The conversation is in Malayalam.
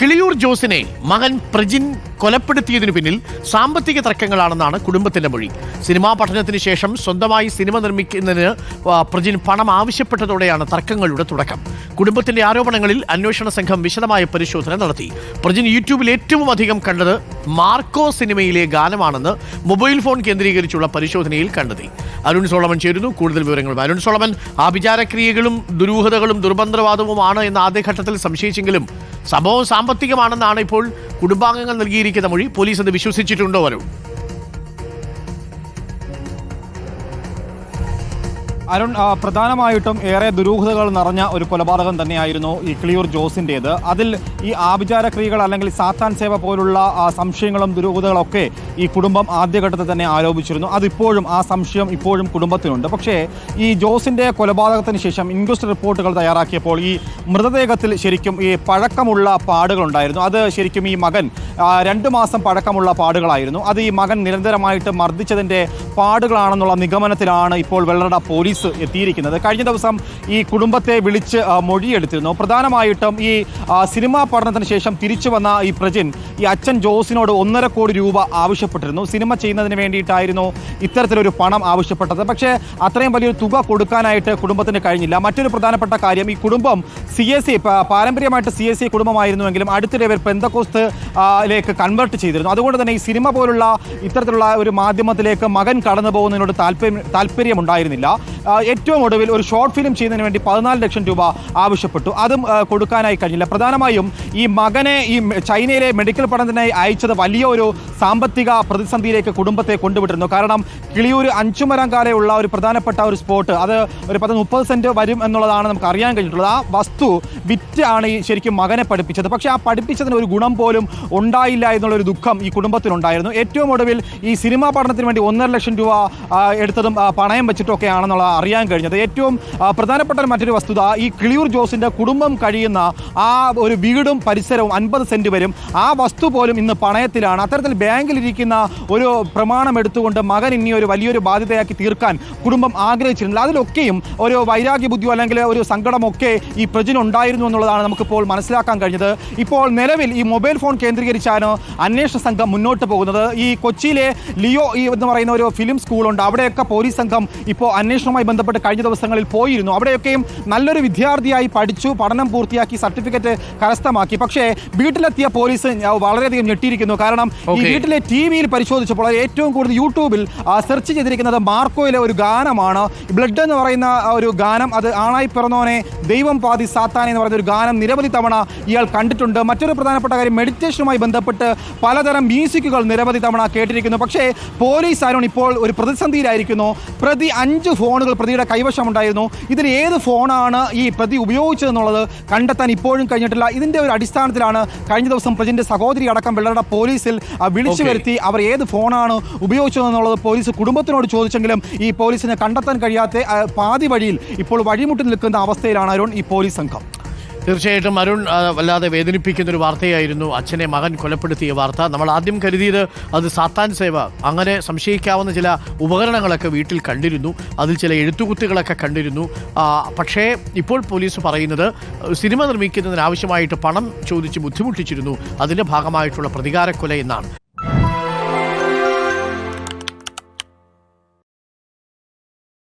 കിളിയൂർ ജോസിനെ മകൻ പ്രജിൻ കൊലപ്പെടുത്തിയതിനു പിന്നിൽ സാമ്പത്തിക തർക്കങ്ങളാണെന്നാണ് കുടുംബത്തിന്റെ മൊഴി. സിനിമാ പഠനത്തിന് ശേഷം സ്വന്തമായി സിനിമ നിർമ്മിക്കുന്നതിന് പ്രജിൻ പണം ആവശ്യപ്പെട്ടതോടെയാണ് തർക്കങ്ങളുടെ തുടക്കം. കുടുംബത്തിന്റെ ആരോപണങ്ങളിൽ അന്വേഷണ സംഘം വിശദമായ പരിശോധന നടത്തി. പ്രജിൻ യൂട്യൂബിൽ ഏറ്റവും അധികം കണ്ടത് മാർക്കോ സിനിമയിലെ ഗാനമാണെന്ന് മൊബൈൽ ഫോൺ കേന്ദ്രീകരിച്ചുള്ള പരിശോധനയിൽ കണ്ടെത്തി. അരുൺ സോളമൻ ചേരുന്നു. കൂടുതൽ വിവരങ്ങളും അരുൺ സോളമൻ. ആഭിചാരക്രിയകളും ദുരൂഹതകളും ദുർബന്ധവാദവുമാണ് എന്ന് ആദ്യഘട്ടത്തിൽ സംശയിച്ചെങ്കിലും സംഭവം സാമ്പത്തികമാണെന്നാണ് ഇപ്പോൾ കുടുംബാംഗങ്ങൾ നൽകിയിരിക്കുന്ന മൊഴി പോലീസ് എന്ന് വിശ്വസിച്ചിട്ടുണ്ടോ അരുൺ അരുൺ പ്രധാനമായിട്ടും ഏറെ ദുരൂഹതകൾ നിറഞ്ഞ ഒരു കൊലപാതകം തന്നെയായിരുന്നു ഈ ക്ലിയൂർ ജോസിന്റേത് അതിൽ ഈ ആഭിചാരക്രിയകൾ അല്ലെങ്കിൽ സാത്താൻ സേവ പോലുള്ള സംശയങ്ങളും ദുരൂഹതകളൊക്കെ ഈ കുടുംബം ആദ്യഘട്ടത്തിൽ തന്നെ ആരോപിച്ചിരുന്നു. അതിപ്പോഴും ആ സംശയം ഇപ്പോഴും കുടുംബത്തിനുണ്ട് പക്ഷേ ഈ ജോസിന്റെ കൊലപാതകത്തിന് ശേഷം ഇൻക്വസ്റ്റ് റിപ്പോർട്ടുകൾ തയ്യാറാക്കിയപ്പോൾ ഈ മൃതദേഹത്തിൽ ശരിക്കും ഈ പഴക്കമുള്ള പാടുകളുണ്ടായിരുന്നു. അത് ശരിക്കും ഈ മകൻ രണ്ട് മാസം പഴക്കമുള്ള പാടുകളായിരുന്നു. അത് ഈ മകൻ നിരന്തരമായിട്ട് മർദ്ദിച്ചതിന്റെ പാടുകളാണെന്നുള്ള നിഗമനത്തിലാണ് ഇപ്പോൾ വെള്ളറട പോലീസ് എത്തിയിരിക്കുന്നത്. കഴിഞ്ഞ ദിവസം ഈ കുടുംബത്തെ വിളിച്ച് മൊഴിയെടുത്തിരുന്നു. പ്രധാനമായിട്ടും ഈ സിനിമാ പഠനത്തിന് ശേഷം തിരിച്ചു വന്ന ഈ പ്രജിൻ ഈ അച്ഛൻ ജോസിനോട് ഒന്നര കോടി രൂപ ആവശ്യപ്പെട്ടിരുന്നു. സിനിമ ചെയ്യുന്നതിന് വേണ്ടിയിട്ടായിരുന്നു ഇത്തരത്തിലൊരു പണം ആവശ്യപ്പെട്ടത്. പക്ഷേ അത്രയും വലിയൊരു തുക കൊടുക്കാനായിട്ട് കുടുംബത്തിന് കഴിഞ്ഞില്ല. മറ്റൊരു പ്രധാനപ്പെട്ട കാര്യം ഈ കുടുംബം സി എസ് സി പാരമ്പര്യമായിട്ട് സി എസ് സി കുടുംബമായിരുന്നുവെങ്കിലും അടുത്തിടെ ഇവർ പെന്തക്കോസ്ത് ലേക്ക് കൺവേർട്ട് ചെയ്തിരുന്നു. അതുകൊണ്ട് തന്നെ ഈ സിനിമ പോലുള്ള ഇത്തരത്തിലുള്ള ഒരു മാധ്യമത്തിലേക്ക് മകൻ കടന്നു പോകുന്നതിനോട് താല്പര്യം താല്പര്യമുണ്ടായിരുന്നില്ല. ഏറ്റവും ഒടുവിൽ ഒരു ഷോർട്ട് ഫിലിം ചെയ്യുന്നതിന് വേണ്ടി പതിനാല് ലക്ഷം രൂപ ആവശ്യപ്പെട്ടു. അതും കൊടുക്കാനായി കഴിഞ്ഞില്ല. പ്രധാനമായും ഈ മകനെ ഈ ചൈനയിലെ മെഡിക്കൽ പഠനത്തിനായി അയച്ചത് വലിയ ഒരു സാമ്പത്തിക പ്രതിസന്ധിയിലേക്ക് കുടുംബത്തെ കൊണ്ടുവിട്ടിരുന്നു. കാരണം കിളിയൂർ അഞ്ചുമരം കാലയുള്ള ഒരു പ്രധാനപ്പെട്ട ഒരു സ്പോട്ട്. അത് ഒരു പത്ത് മുപ്പത് സെന്റ് വരും എന്നുള്ളതാണ് നമുക്ക് അറിയാൻ കഴിഞ്ഞിട്ടുള്ളത്. ആ വസ്തു വിറ്റാണ് ഈ ശരിക്കും മകനെ പഠിപ്പിച്ചത്. പക്ഷേ ആ പഠിപ്പിച്ചതിന് ഒരു ഗുണം പോലും ഉണ്ടായില്ല എന്നുള്ളൊരു ദുഃഖം ഈ കുടുംബത്തിനുണ്ടായിരുന്നു ഏറ്റവും ഒടുവിൽ ഈ സിനിമാ പഠനത്തിന് വേണ്ടി ഒന്നര ലക്ഷം രൂപ എടുത്തതും പണയം വെച്ചിട്ടൊക്കെയാണെന്നുള്ള അറിയാൻ കഴിഞ്ഞത്. ഏറ്റവും പ്രധാനപ്പെട്ട മറ്റൊരു വസ്തുത ഈ കിളിയൂർ ജോസിന്റെ കുടുംബം കഴിയുന്ന ആ ഒരു വീടും പരിസരവും അൻപത് സെന്റ് വരും. ആ വസ്തു പോലും ഇന്ന് പണയത്തിലാണ്. അത്തരത്തിൽ ബാങ്കിലിരിക്കുന്ന ഒരു പ്രമാണം എടുത്തുകൊണ്ട് മകൻ ഇനി ഒരു വലിയൊരു ബാധ്യതയാക്കി തീർക്കാൻ കുടുംബം ആഗ്രഹിച്ചിരുന്നില്ല അതിലൊക്കെയും ഒരു വൈരാഗ്യ ബുദ്ധിയോ അല്ലെങ്കിൽ ഒരു സങ്കടമൊക്കെ ഈ പ്രജിനുണ്ടായിരുന്നു എന്നുള്ളതാണ് നമുക്കിപ്പോൾ മനസ്സിലാക്കാൻ കഴിഞ്ഞത്. ഇപ്പോൾ നിലവിൽ ഈ മൊബൈൽ ഫോൺ കേന്ദ്രീകരിച്ചാണ് അന്വേഷണ സംഘം മുന്നോട്ട് പോകുന്നത്. ഈ കൊച്ചിയിലെ ലിയോ എന്ന് പറയുന്ന ഒരു ഫിലിം സ്കൂളുണ്ട്. അവിടെയൊക്കെ പോലീസ് സംഘം ഇപ്പോൾ അന്വേഷണവുമായി ബന്ധപ്പെട്ട് കഴിഞ്ഞ ദിവസങ്ങളിൽ പോയിരുന്നു. അവിടെയൊക്കെയും നല്ലൊരു വിദ്യാർത്ഥിയായി പഠിച്ചു പഠനം പൂർത്തിയാക്കി സർട്ടിഫിക്കറ്റ് കരസ്ഥമാക്കി. പക്ഷേ വീട്ടിലെത്തിയ പോലീസ് വളരെയധികം ഞെട്ടിയിരിക്കുന്നു. കാരണം ഈ വീട്ടിലെ ടി വിയിൽ പരിശോധിച്ചപ്പോൾ ഏറ്റവും കൂടുതൽ യൂട്യൂബിൽ സെർച്ച് ചെയ്തിരിക്കുന്നത് മാർക്കോയിലെ ഒരു ഗാനമാണ്. ബ്ലഡ് എന്ന് പറയുന്ന ഒരു ഗാനം. അത് ആണായി പിറന്നോനെ ദൈവം പാതി സാത്താനെ എന്ന് പറയുന്ന ഒരു ഗാനം നിരവധി തവണ ഇയാൾ കണ്ടിട്ടുണ്ട്. മറ്റൊരു പ്രധാനപ്പെട്ട കാര്യം മെഡിറ്റേഷനുമായി ബന്ധപ്പെട്ട് പലതരം മ്യൂസിക്കുകൾ നിരവധി തവണ കേട്ടിരിക്കുന്നു. പക്ഷേ പോലീസ് ആരോൺ ഇപ്പോൾ ഒരു പ്രതിസന്ധിയിലായിരിക്കുന്നു. പ്രതി അഞ്ച് ഫോണുകൾ പ്രതിയുടെ കൈവശമുണ്ടായിരുന്നു. ഇതിൽ ഏത് ഫോണാണ് ഈ പ്രതി ഉപയോഗിച്ചതെന്നുള്ളത് കണ്ടെത്താൻ ഇപ്പോഴും കഴിഞ്ഞിട്ടില്ല. ഇതിന്റെ ഒരു അടിസ്ഥാനത്തിലാണ് കഴിഞ്ഞ ദിവസം പ്രജിന്റെ സഹോദരി അടക്കം വെള്ളയുടെ പോലീസിൽ വിളിച്ചു വരുത്തി അവർ ഏത് ഫോണാണ് ഉപയോഗിച്ചതെന്നുള്ളത് പോലീസ് കുടുംബത്തിനോട് ചോദിച്ചെങ്കിലും ഈ പോലീസിനെ കണ്ടെത്താൻ കഴിയാത്ത പാതി വഴിയിൽ ഇപ്പോൾ വഴിമുട്ടി നിൽക്കുന്ന അവസ്ഥയിലാണ് അരുൺ ഈ പോലീസ് സംഘം. തീർച്ചയായിട്ടും അരുൺ വല്ലാതെ വേദനിപ്പിക്കുന്ന ഒരു വാർത്തയായിരുന്നു. അച്ഛനെ മകൻ കൊലപ്പെടുത്തിയ വാർത്ത. നമ്മൾ ആദ്യം കരുതിയത് അത് സാത്താൻ സേവ. അങ്ങനെ സംശയിക്കാവുന്ന ചില ഉപകരണങ്ങളൊക്കെ വീട്ടിൽ കണ്ടിരുന്നു. അതിൽ ചില എഴുത്തുകുത്തുകളൊക്കെ കണ്ടിരുന്നു. പക്ഷേ ഇപ്പോൾ പോലീസ് പറയുന്നത് സിനിമ നിർമ്മിക്കുന്നതിന് ആവശ്യമായിട്ട് പണം ചോദിച്ച് ബുദ്ധിമുട്ടിച്ചിരുന്നു. അതിന്റെ ഭാഗമായിട്ടുള്ള പ്രതികാരക്കൊല എന്നാണ്.